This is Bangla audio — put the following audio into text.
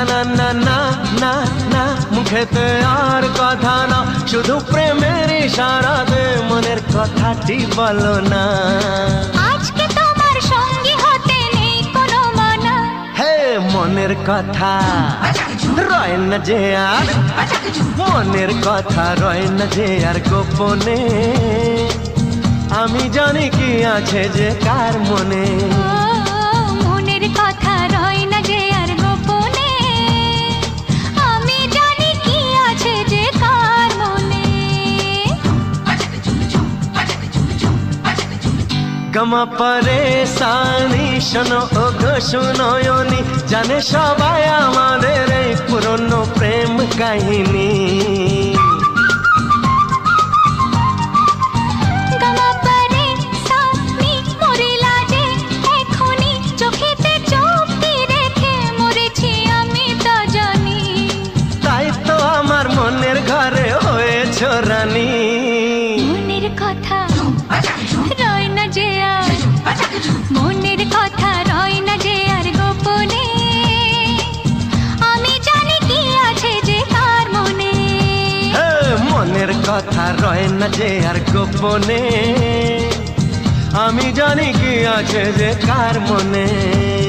না না না না না না মুখেতে আর কথা না শুধু প্রেমের ইশারাতে মনের কথাটি বলো না আজকে তোমার সঙ্গী হতে নেই কোনো মানা হে মনের কথা রয় না যে আর মনের কথা রয় না যে আর গোপনে আমি জানি কি আছে যে কার মনে গমা পরে সানি শোনো ও গো শুনয়নি জানে সবাই আমাদের এই পুরনো প্রেম কাহিনী কথা রয় না যে আর গোপনে? আমি জানি কি আছে যে কার মনে।